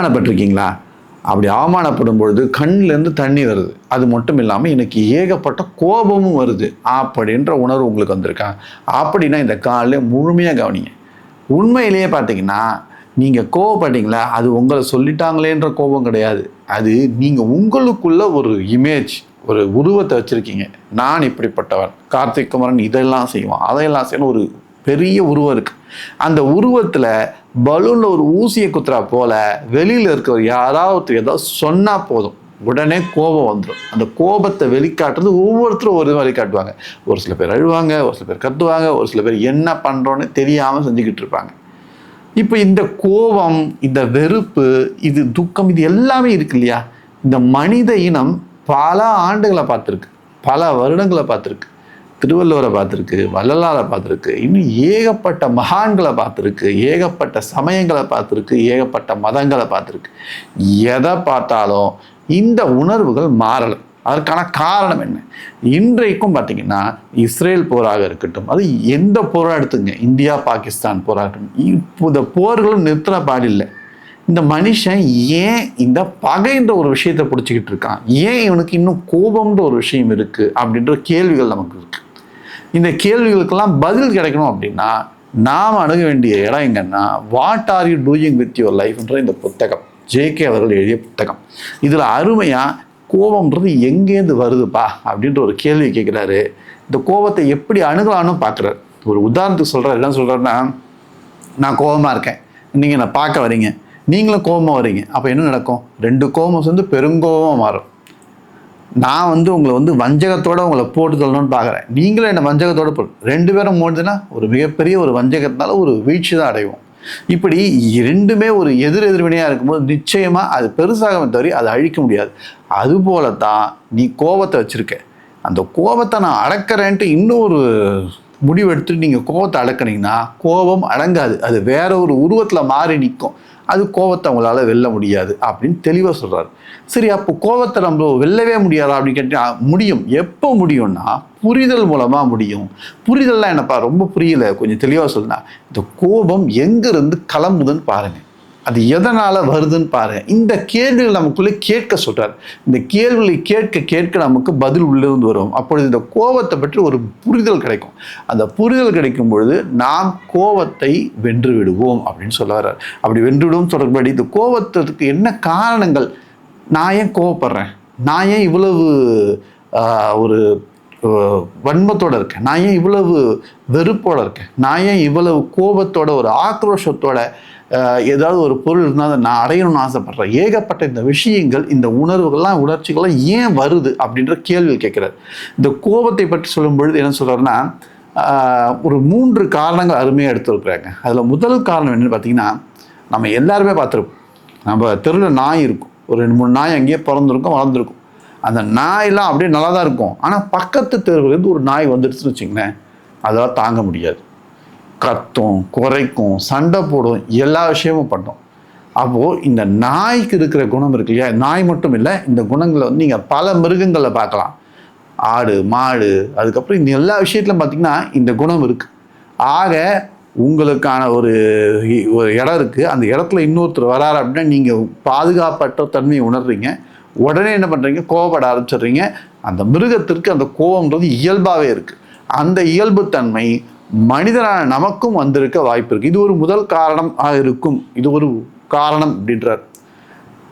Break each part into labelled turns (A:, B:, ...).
A: அவமானப்பட்டிருக்கீங்களா? அப்படி அவமானப்படும் பொழுது கண்ணிலேருந்து தண்ணி வருது. அது மட்டும் இல்லாமல் எனக்கு ஏகப்பட்ட கோபமும் வருது. அப்படின்ற உணர்வு உங்களுக்கு வந்திருக்கா? அப்படின்னா இந்த காலில் முழுமையாக கவனிங்க. உண்மையிலேயே பார்த்தீங்கன்னா நீங்கள் கோவப்பட்டீங்களா? அது உங்களை சொல்லிட்டாங்களேன்ற கோபம் கிடையாது. அது நீங்கள் உங்களுக்குள்ள ஒரு இமேஜ் ஒரு உருவத்தை வச்சுருக்கீங்க. நான் இப்படிப்பட்டவன். கார்த்திக் குமரன் இதெல்லாம் செய்வான். அதையெல்லாம் செய்யணும். ஒரு பெரிய உருவம் இருக்கு. அந்த உருவத்தில் பலூனில் ஒரு ஊசியை குத்துறா போல வெளியில் இருக்கிற யாராவது ஏதாவது சொன்னால் போதும். உடனே கோபம் வந்துடும் அந்த கோபத்தை வெளிக்காட்டுறது ஒவ்வொருத்தரும் ஒரு வழி வெளிக்காட்டுவாங்க ஒரு சில பேர் அழுவாங்க ஒரு சில பேர் கத்துவாங்க ஒரு சில பேர் என்ன பண்ணுறோன்னு தெரியாமல் செஞ்சுக்கிட்டு இருப்பாங்க. இப்போ இந்த கோபம் இந்த வெறுப்பு இது துக்கம் இது எல்லாமே இருக்கு இல்லையா? இந்த மனித இனம் பல ஆண்டுகளை பார்த்துருக்கு. பல வருடங்களை பார்த்துருக்கு. திருவள்ளுவரை பார்த்துருக்கு வள்ளலாரை பார்த்துருக்கு இன்னும் ஏகப்பட்ட மகான்களை பார்த்துருக்கு ஏகப்பட்ட சமயங்களை பார்த்துருக்கு ஏகப்பட்ட மதங்களை பார்த்துருக்கு. எதை பார்த்தாலும் இந்த உணர்வுகள் மாறலை. அதற்கான காரணம் என்ன? இன்றைக்கும் பார்த்தீங்கன்னா இஸ்ரேல் போராக இருக்கட்டும் அது எந்த போராக எடுத்துங்க இந்தியா பாகிஸ்தான் போராட்டம் இப்போ இந்த போர்களும் நிறுத்தின பாடில்லை இந்த மனுஷன் ஏன் இந்த பகைன்ற ஒரு விஷயத்தை பிடிச்சிக்கிட்டு இருக்கான்? ஏன் இவனுக்கு இன்னும் கோபம்ன்ற ஒரு விஷயம் இருக்குது அப்படின்ற கேள்விகள் நமக்கு இருக்குது இந்த கேள்விகளுக்கெல்லாம் பதில் கிடைக்கணும் அப்படின்னா நாம் அணுக வேண்டிய இடம் எங்கன்னா what are you doing with your லைஃப்ன்ற இந்த புத்தகம். ஜேகே அவர்கள் எழுதிய புத்தகம். இதில் அருமையாக கோபம்ன்றது எங்கேருந்து வருதுப்பா அப்படின்ற ஒரு கேள்வி கேட்குறாரு. இந்த கோபத்தை எப்படி அணுகலான்னு பார்க்குறாரு. ஒரு உதாரணத்துக்கு சொல்கிறார் என்ன சொல்கிறேன்னா நான் கோபமாக இருக்கேன். நீங்கள் என்னை பார்க்க வரீங்க. நீங்களும் கோபமாக வரீங்க. அப்போ என்ன நடக்கும்? ரெண்டு கோபம் சேர்ந்து பெருங்கோபமாக மாறும். நான் வந்து உங்களை வந்து வஞ்சகத்தோடு உங்களை போட்டு தள்ளணும்னு பார்க்குறேன். நீங்களும் என்ன வஞ்சகத்தோடு போட்டு ரெண்டு பேரும் போடுதுன்னா ஒரு மிகப்பெரிய ஒரு வஞ்சகத்தினால ஒரு வீழ்ச்சி தான் அடைவோம். இப்படி ரெண்டுமே ஒரு எதிர் எதிர்வினையாக இருக்கும்போது நிச்சயமாக அது பெருசாக தவிர அதை அழிக்க முடியாது. அதுபோல தான் நீ கோபத்தை வச்சுருக்க. அந்த கோபத்தை நான் அடக்கிறேன்ட்டு இன்னொரு முடிவு எடுத்துட்டு நீங்கள் கோபத்தை அடக்குனீங்கன்னா கோபம் அடங்காது. அது வேற ஒரு உருவத்தில் மாறி நிற்கும் அது கோபத்தை அவங்களால வெல்ல முடியாது அப்படின்னு தெளிவாக சொல்கிறார் சரி அப்போ கோபத்தை நம்ம வெல்லவே முடியாதா அப்படின்னு கேட்டால் முடியும். எப்போ முடியும்னா புரிதல் மூலமாக முடியும். புரிதல்லாம் என்னப்பா ரொம்ப புரியல. கொஞ்சம் தெளிவாக சொல்லுனா. இந்த கோபம் எங்கேருந்து கிளம்புதுன்னு பாருங்கள் அது எதனால் வருதுன்னு பாருங்கள் இந்த கேள்விகள் நமக்குள்ளே கேட்க சொல்கிறார் இந்த கேள்விகளை கேட்க கேட்க நமக்கு பதில் உள்ளிருந்து வரும். அப்பொழுது இந்த கோபத்தை பற்றி ஒரு புரிதல் கிடைக்கும். அந்த புரிதல் கிடைக்கும் பொழுது நாம் கோபத்தை வென்று விடுவோம் அப்படின்னு சொல்ல வர்றார். அப்படி வென்று விடுவோம் தொடர்படி இந்த கோபத்திற்கு என்ன காரணங்கள்? நான் ஏன் கோவப்படுறேன் நான் ஏன் இவ்வளவு ஒரு வன்மத்தோடு இருக்கேன்? நான் ஏன் இவ்வளவு வெறுப்போடு இருக்கேன்? நான் ஏன் இவ்வளவு கோபத்தோட ஒரு ஆக்ரோஷத்தோட ஏதாவது ஒரு பொருள் இருந்தால் அதை நான் அடையணும்னு ஆசைப்பட்றேன். ஏகப்பட்ட இந்த விஷயங்கள் இந்த உணர்வுகள்லாம் உணர்ச்சிகள்லாம் ஏன் வருது அப்படின்ற கேள்வி கேட்குறாரு. இந்த கோபத்தை பற்றி சொல்லும் பொழுது என்ன சொல்கிறாருன்னா ஒரு மூன்று காரணங்கள் அருமையாக எடுத்துருக்குறாங்க. அதில் முதல் காரணம் என்னென்னு பார்த்தீங்கன்னா நம்ம எல்லாருமே பார்த்துருப்போம். நம்ம தெருவில் நாய் இருக்கும். ஒரு ரெண்டு மூணு நாய் அங்கேயே பிறந்திருக்கும் வளர்ந்துருக்கும். அந்த நாயெல்லாம் அப்படியே நல்லா தான் இருக்கும். ஆனால் பக்கத்து தெருவுலேருந்து ஒரு நாய் வந்துடுச்சுன்னு வச்சுங்களேன் அதெல்லாம் தாங்க முடியாது. கத்தும் குறைக்கும் சண்டை போடும் எல்லா விஷயமும் பண்ணும். அப்போது இந்த நாய்க்கு இருக்கிற குணம் இருக்கு இல்லையா? நாய் மட்டும் இல்லை இந்த குணங்களை வந்து நீங்கள் பல மிருகங்களை பார்க்கலாம். ஆடு மாடு அதுக்கப்புறம் இந்த எல்லா விஷயத்துலையும் பார்த்தீங்கன்னா இந்த குணம் இருக்குது ஆக உங்களுக்கான ஒரு இ- ஒரு இடம் இருக்குது அந்த இடத்துல இன்னொருத்தர் வராரு அப்படின்னா நீங்கள் பாதுகாப்பற்ற தன்மையை உணர்றீங்க. உடனே என்ன பண்ணுறீங்க கோவப்பட ஆரம்பிச்சிடுறீங்க. அந்த மிருகத்திற்கு அந்த கோவம்ன்றது இயல்பாகவே இருக்குது அந்த இயல்புத்தன்மை மனிதனான நமக்கும் வந்திருக்க வாய்ப்பு இருக்குது இது ஒரு முதல் காரணம் இருக்கும். இது ஒரு காரணம் அப்படின்றார்.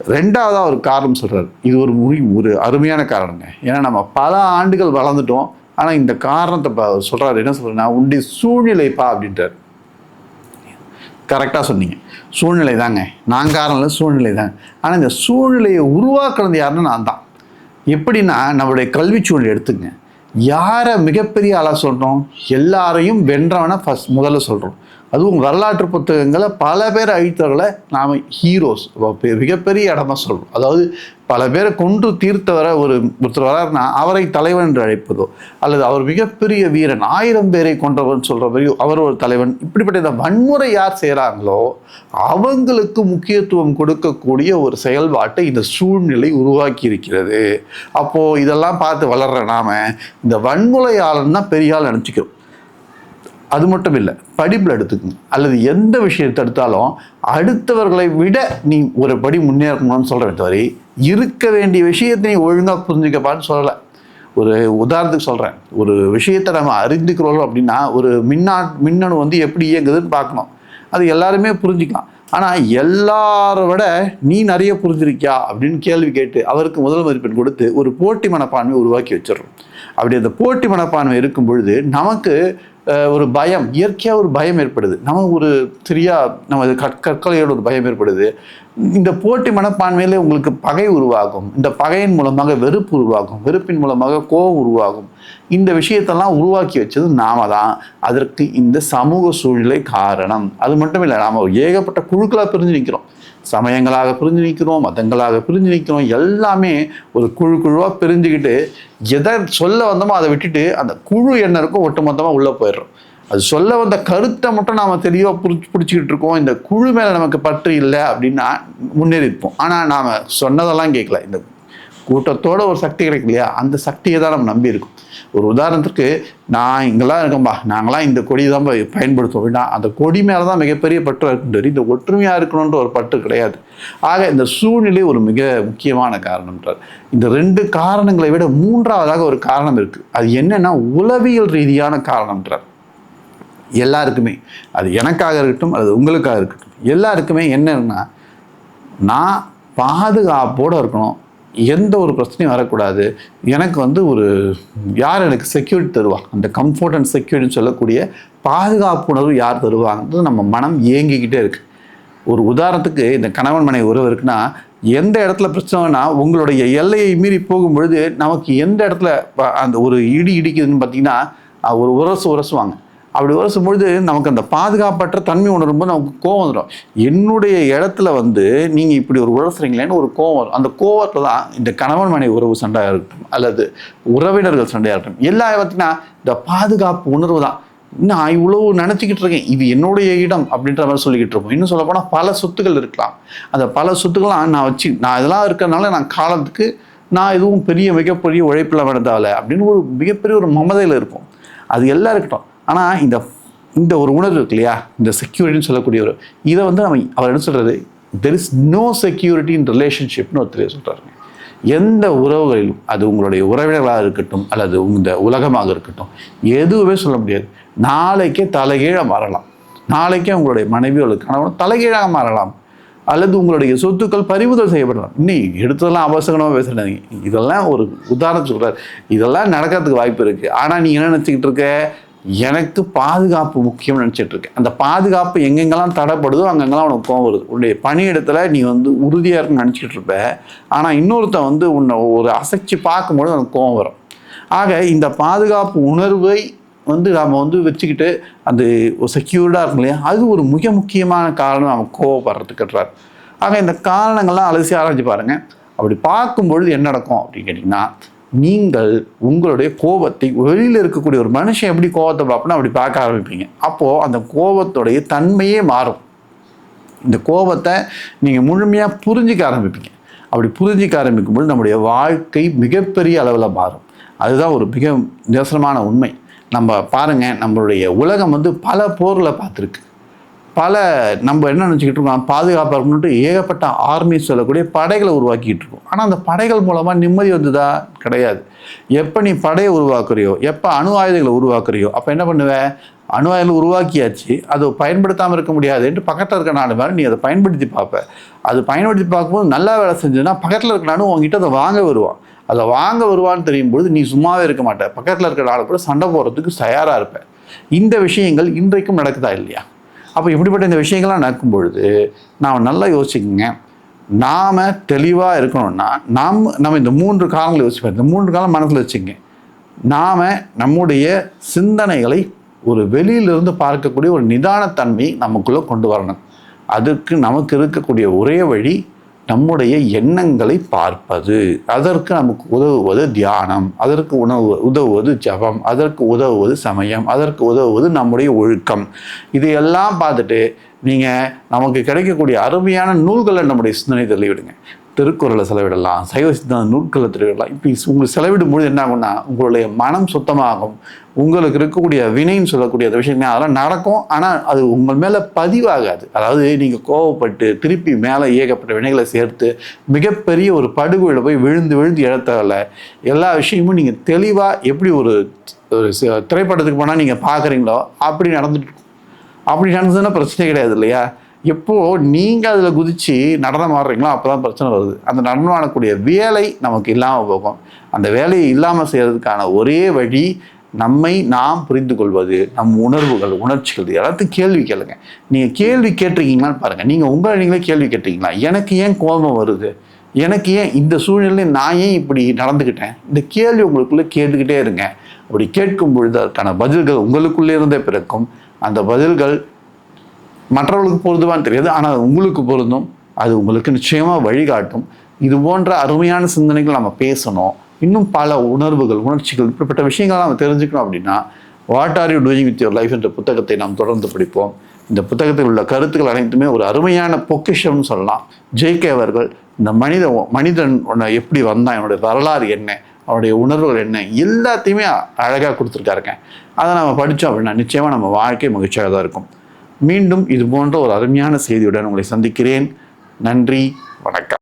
A: ரெண்டாவதா ஒரு காரணம் சொல்றாரு. இது ஒரு முடி ஒரு அருமையான காரணங்க. ஏன்னா நம்ம பல ஆண்டுகள் வளர்ந்துட்டோம். ஆனால் இந்த காரணத்தை ப- சொல்றாரு. என்ன சொல்றேன்னா உன்னுடைய சூழ்நிலைப்பா அப்படின்றார். கரெக்டாக சொன்னீங்க. சூழ்நிலை தாங்க நான் காரணம் இல்லை சூழ்நிலை தாங்க ஆனால் இந்த சூழ்நிலையை உருவாக்குறது யாருன்னா நான் தான். எப்படின்னா நம்மளுடைய கல்வி சூழ்நிலை எடுத்துங்க. யாரை மிகப்பெரிய ஆளாக சொல்கிறோம் எல்லாரையும் வென்றவனை ஃபஸ்ட் முதல்ல சொல்கிறோம் அதுவும் வரலாற்று புத்தகங்களை பல பேர் அழித்தவர்களை நாம் ஹீரோஸ் மிகப்பெரிய இடமா சொல்கிறோம் அதாவது பல பேரை கொன்று தீர்த்தவர ஒரு ஒருத்தர் வராருன்னா அவரை தலைவன் என்று அழைப்பதோ அல்லது அவர் மிகப்பெரிய வீரன் ஆயிரம் பேரை கொன்றவன் சொல்கிற மாதிரி அவர் ஒரு தலைவன். இப்படிப்பட்ட இந்த வன்முறை யார் செய்கிறாங்களோ அவங்களுக்கு முக்கியத்துவம் கொடுக்கக்கூடிய ஒரு செயல்பாட்டை இந்த சூழ்நிலை உருவாக்கி இருக்கிறது அப்போது இதெல்லாம் பார்த்து வளர்ற நாம இந்த வன்முறையாளன் பெரிய ஆள் நினச்சிக்கிறோம். அது மட்டும் இல்லை படிப்பில் எடுத்துக்கணும். அல்லது எந்த விஷயத்தை எடுத்தாலும் அடுத்தவர்களை விட நீ ஒரு படி முன்னேறணும்னு சொல்கிறேன் தவிர இருக்க வேண்டிய விஷயத்தை நீ ஒழுங்காக புரிஞ்சுக்கப்பான்னு சொல்லலை. ஒரு உதாரணத்துக்கு சொல்கிறேன் ஒரு விஷயத்தை நம்ம அறிந்துக்கிறோம் அப்படின்னா ஒரு மின்னா மின்னணு வந்து எப்படி இயங்குதுன்னு பார்க்கணும். அது எல்லாருமே புரிஞ்சுக்கலாம். ஆனால் எல்லாரை விட நீ நிறைய புரிஞ்சிருக்கியா அப்படின்னு கேள்வி கேட்டு அவருக்கு முதல் மதிப்பெண் கொடுத்து ஒரு போட்டி மனப்பான்மை உருவாக்கி வச்சிடுறோம். அப்படி அந்த போட்டி மனப்பான்மை இருக்கும் பொழுது நமக்கு ஒரு பயம் இயற்கையாக ஒரு பயம் ஏற்படுது. நம்ம ஒரு சரியா நம்ம கற் கற்களையோட ஒரு பயம் ஏற்படுது. இந்த போட்டி மனப்பான்மையிலே உங்களுக்கு பகை உருவாகும். இந்த பகையின் மூலமாக வெறுப்பு உருவாகும். வெறுப்பின் மூலமாக கோபம் உருவாகும். இந்த விஷயத்தெல்லாம் உருவாக்கி வச்சது நாம தான். அதற்கு இந்த சமூக சூழ்நிலை காரணம். அது மட்டும் இல்லை நாம் ஏகப்பட்ட குழுக்களாக பிரிஞ்சு நிற்கிறோம் சமயங்களாக பிரிஞ்சு நிற்கிறோம் மதங்களாக பிரிஞ்சு நிற்கிறோம் எல்லாமே ஒரு குழு குழுவாக பிரிஞ்சுக்கிட்டு எதை சொல்ல வந்தோமோ அதை விட்டுட்டு அந்த குழு என்ன இருக்கோ ஒட்டுமொத்தமாக உள்ளே போயிடுறோம். அது சொல்ல வந்த கருத்தை மட்டும் நாம் தெளிவாக புடிச்சு பிடிச்சிக்கிட்டு இருக்கோம். இந்த குழு மேலே நமக்கு பற்று இல்லை அப்படின்னா முன்னேறி இருப்போம் ஆனால் நாம் சொன்னதெல்லாம் கேட்கல. இந்த கூட்டத்தோட ஒரு சக்தி கிடைக்கும் இல்லையா? அந்த சக்தியை தான் நம்ம நம்பியிருக்கோம் ஒரு உதாரணத்துக்கு நான் இங்கெல்லாம் இருக்கோம்பா நாங்களாம் இந்த கொடியை தான் பயன்படுத்துவோம். அப்படின்னா அந்த கொடி மேலே தான் மிகப்பெரிய பற்று இருக்குன்றது இந்த ஒற்றுமையாக இருக்கணுன்ற ஒரு பற்று கிடையாது. ஆக இந்த சூழ்நிலை ஒரு மிக முக்கியமான காரணம்ன்றார். இந்த ரெண்டு காரணங்களை விட மூன்றாவதாக ஒரு காரணம் இருக்குது அது என்னென்னா உளவியல் ரீதியான காரணம்ன்றார். எல்லாருக்குமே. அது எனக்காக இருக்கட்டும் அது உங்களுக்காக இருக்கட்டும். எல்லாருக்குமே என்னன்னா நான் பாதுகாப்போடு இருக்கணும். எந்த ஒரு பிரச்சனையும் வரக்கூடாது. எனக்கு வந்து ஒரு யார் எனக்கு செக்யூரிட்டி தருவா? அந்த கம்ஃபர்ட் அண்ட் செக்யூரிட்டின்னு சொல்லக்கூடிய பாதுகாப்பு உணர்வு யார் தருவாங்கன்றது நம்ம மனம் ஏங்கிக்கிட்டே இருக்கு. ஒரு உதாரணத்துக்கு இந்த கணவன் மனை உறவு இருக்குன்னா எந்த இடத்துல பிரச்சனைனா உங்களுடைய எல்லையை மீறி போகும்பொழுது நமக்கு எந்த இடத்துல அந்த ஒரு இடி இடிக்குதுன்னு பார்த்தீங்கன்னா ஒரு உரசு உரசுவாங்க. அப்படி உரசும் பொழுது நமக்கு அந்த பாதுகாப்பற்ற தன்மை உணரும்போது நமக்கு கோவம் வந்துடும். என்னுடைய இடத்துல வந்து நீங்கள் இப்படி ஒரு உரசுறீங்களேன்னு ஒரு கோவம் வரும். அந்த கோவத்தில் தான் இந்த கணவன் மனைவி உறவு சண்டையாக இருக்கட்டும் அல்லது உறவினர்கள் சண்டையாக இருக்கட்டும் எல்லா பார்த்தீங்கன்னா இந்த பாதுகாப்பு உணர்வு தான். நான் இவ்வளவு நினச்சிக்கிட்டு இருக்கேன். இது என்னுடைய இடம் அப்படின்ற மாதிரி சொல்லிக்கிட்டு இருப்போம். இன்னும் சொல்லப்போனால் பல சொத்துக்கள் இருக்கலாம். அந்த பல சொத்துக்கள்லாம் நான் வச்சு நான் இதெல்லாம் இருக்கிறதுனால நான் காலத்துக்கு நான் எதுவும் பெரிய மிகப்பெரிய உழைப்பில் வேண்டதால அப்படின்னு ஒரு மிகப்பெரிய ஒரு மமதையில் இருக்கும் அது எல்லாம் இருக்கட்டும். ஆனால் இந்த இந்த ஒரு உணர்வு இருக்கு இல்லையா? இந்த செக்யூரிட்டின்னு சொல்லக்கூடிய ஒரு இதை வந்து நம்ம அவர் என்ன சொல்கிறது there is no security in ரிலேஷன்ஷிப்னு ஒருத்தர் சொல்கிறாருங்க எந்த உறவுகளிலும் அது உங்களுடைய உறவினர்களாக இருக்கட்டும் அல்லது இந்த உலகமாக இருக்கட்டும் எதுவுமே சொல்ல முடியாது. நாளைக்கே தலைகீழ மாறலாம். நாளைக்கே உங்களுடைய மனைவி அல்லது கணவன் தலைகீழாக மாறலாம். அல்லது உங்களுடைய சொத்துக்கள் பறிமுதல் செய்யப்படலாம். இன்னும் எடுத்ததெல்லாம் அவசகமாக பேசுறாங்க இதெல்லாம் ஒரு உதாரணம் சொல்கிறார் இதெல்லாம் நடக்கிறதுக்கு வாய்ப்பு இருக்குது ஆனால் நீங்கள் என்ன நினச்சிக்கிட்டு இருக்க? எனக்கு பாதுகாப்பு முக்கியம்னு நினச்சிட்டு இருக்கேன் அந்த பாதுகாப்பு எங்கெங்கெல்லாம் தடைப்படுதோ அங்கங்கெல்லாம் உனக்கு கோவம் வருது. உன்னுடைய பணியிடத்தில் நீ வந்து உறுதியாக இருக்குன்னு நினச்சிக்கிட்டு இருப்ப ஆனால் இன்னொருத்தன் வந்து உன்னை ஒரு அசைச்சு பார்க்கும்போது உனக்கு கோவம் வரும். ஆக இந்த பாதுகாப்பு உணர்வை வந்து நாம் வந்து வச்சுக்கிட்டு அந்த ஒரு செக்யூர்டாக இருக்கும் இல்லையா? அது ஒரு மிக முக்கியமான காரணம் நம்ம கோவப்படுறதுக்குறார் ஆக இந்த காரணங்கள்லாம் அலசி ஆராய்ச்சி பாருங்கள் அப்படி பார்க்கும்பொழுது என்ன நடக்கும் அப்படின்னு கேட்டிங்கன்னா நீங்கள் உங்களுடைய கோபத்தை வெளியில் இருக்கக்கூடிய ஒரு மனுஷன் எப்படி கோபத்தை பார்ப்போன்னா அப்படி பார்க்க ஆரம்பிப்பீங்க. அப்போது அந்த கோபத்துடைய தன்மையே மாறும். இந்த கோபத்தை நீங்கள் முழுமையாக புரிஞ்சிக்க ஆரம்பிப்பீங்க. அப்படி புரிஞ்சிக்க ஆரம்பிக்கும்போது நம்முடைய வாழ்க்கை மிகப்பெரிய அளவில் மாறும். அதுதான் ஒரு மிக நிரசனமான உண்மை. நம்ம பாருங்கள் நம்மளுடைய உலகம் வந்து பல போரில் பார்த்துருக்கு. பல நம்ம என்ன நினச்சிக்கிட்டு இருக்கோம்? பாதுகாப்பாக இருக்கணும்ட்டு ஏகப்பட்ட ஆர்மி சொல்லக்கூடிய படைகளை உருவாக்கிட்டு இருக்கோம். ஆனால் அந்த படைகள் மூலமாக நிம்மதி வந்ததா? கிடையாது. எப்போ நீ படையை உருவாக்குறியோ எப்போ அணு ஆயுதங்களை உருவாக்குறியோ அப்போ என்ன பண்ணுவேன் அணு ஆயுதங்கள் உருவாக்கியாச்சு. அது பயன்படுத்தாமல் இருக்க முடியாதுன்ட்டு பக்கத்தில் இருக்க நாடு மாதிரி நீ அதை பயன்படுத்தி பார்ப்ப. அது பயன்படுத்தி பார்க்கும்போது நல்லா வேலை செஞ்சதுன்னா பக்கத்தில் இருக்க நானும் உங்ககிட்ட அதை வாங்க வருவான். அதை வாங்க வருவான்னு தெரியும் பொழுது நீ சும்மாவே இருக்க மாட்டேன் பக்கத்தில் இருக்கிற நாடு கூட சண்டை போடுறதுக்கு தயாராக இருப்பேன் இந்த விஷயங்கள் இன்றைக்கும் நடக்குதா இல்லையா? அப்போ இப்படிப்பட்ட இந்த விஷயங்கள்லாம் நடக்கும் பொழுது நாம் நல்லா யோசிச்சுக்கோங்க. நாம் தெளிவாக இருக்கணும்னா நாம் நம்ம இந்த மூன்று காலங்களை யோசிப்போம் இந்த மூன்று காலம் மனசில் வச்சுங்க நாம் நம்முடைய சிந்தனைகளை ஒரு வெளியிலிருந்து பார்க்கக்கூடிய ஒரு நிதானத்தன்மை நமக்குள்ளே கொண்டு வரணும். அதுக்கு நமக்கு இருக்கக்கூடிய ஒரே வழி நம்முடைய எண்ணங்களை பார்ப்பது. அதற்கு நமக்கு உதவுவது தியானம். அதற்கு உணவு உதவுவது ஜபம். அதற்கு உதவுவது சமயம். அதற்கு உதவுவது நம்முடைய ஒழுக்கம். இதையெல்லாம் பார்த்துட்டு நீங்கள் நமக்கு கிடைக்கக்கூடிய அருமையான நூல்களை நம்முடைய சிந்தனை தள்ளிவிடுங்க. திருக்குறளை செலவிடலாம் சைவ சித்தாந்த நூல்களை திருவிடலாம் இப்போ உங்களுக்கு செலவிடும் பொழுது என்ன ஆகும்னா உங்களுடைய மனம் சுத்தமாகும். உங்களுக்கு இருக்கக்கூடிய வினைன்னு சொல்லக்கூடிய அந்த விஷயங்கள் அதெல்லாம் நடக்கும். ஆனால் அது உங்கள் மேலே பதிவாகாது. அதாவது நீங்கள் கோவப்பட்டு திருப்பி மேலே ஏகப்பட்ட வினைகளை சேர்த்து மிகப்பெரிய ஒரு படுகொழில் போய் விழுந்து விழுந்து இழத்தவில்ல எல்லா விஷயமும் நீங்கள் தெளிவாக எப்படி ஒரு ஒரு திரைப்படத்துக்கு போனால் நீங்கள் பார்க்குறீங்களோ அப்படி நடந்துட்டு அப்படி நடந்ததுன்னா பிரச்சனை கிடையாது இல்லையா? எப்போது நீங்கள் அதில் குதித்து நடனம் ஆடுறீங்களோ அப்போ தான் பிரச்சனை வருது. அந்த நடனம் ஆடக்கூடிய வேலை நமக்கு இல்லாமல் போகும். அந்த வேலையை இல்லாமல் செய்கிறதுக்கான ஒரே வழி நம்மை நாம் புரிந்து கொள்வது நம் உணர்வுகள் உணர்ச்சிகள் எல்லாத்தையும் கேள்வி கேளுங்க. நீங்கள் கேள்வி கேட்டிருக்கீங்களான்னு பாருங்கள் நீங்கள் உங்களை நீங்களே கேள்வி கேட்டிருக்கீங்களா? எனக்கு ஏன் கோபம் வருது? எனக்கு ஏன் இந்த சூழ்நிலையில் நான் ஏன் இப்படி நடந்துக்கிட்டேன் இந்த கேள்வி உங்களுக்குள்ளே கேட்டுக்கிட்டே இருங்க. அப்படி கேட்கும் பொழுது அதற்கான பதில்கள் உங்களுக்குள்ளே இருந்தே பிறக்கும். அந்த பதில்கள் மற்றவர்களுக்கு பொருந்துவான்னு தெரியாது. ஆனால் உங்களுக்கு பொருந்தும். அது உங்களுக்கு நிச்சயமாக வழிகாட்டும். இது போன்ற அருமையான சிந்தனைகள் நம்ம பேசணும். இன்னும் பல உணர்வுகள் உணர்ச்சிகள் இப்படிப்பட்ட விஷயங்களை நம்ம தெரிஞ்சுக்கணும் அப்படின்னா what are you doing with your life என்ற புத்தகத்தை நாம் தொடர்ந்து படிப்போம். இந்த புத்தகத்தில் உள்ள கருத்துக்கள் அனைத்துமே ஒரு அருமையான பொக்கிஷம்னு சொல்லலாம். ஜேகே அவர்கள் இந்த மனித மனிதன் எப்படி வந்தான்? என்னுடைய வரலாறு என்ன? அவருடைய உணர்வுகள் என்ன? எல்லாத்தையுமே அழகாக கொடுத்துருக்காருங்க. அதை நம்ம படித்தோம் அப்படின்னா நிச்சயமாக நம்ம வாழ்க்கை மகிழ்ச்சியாக தான் இருக்கும். மீண்டும் இது போன்ற ஒரு அருமையான செய்தியுடன் உங்களை சந்திக்கிறேன். நன்றி வணக்கம்.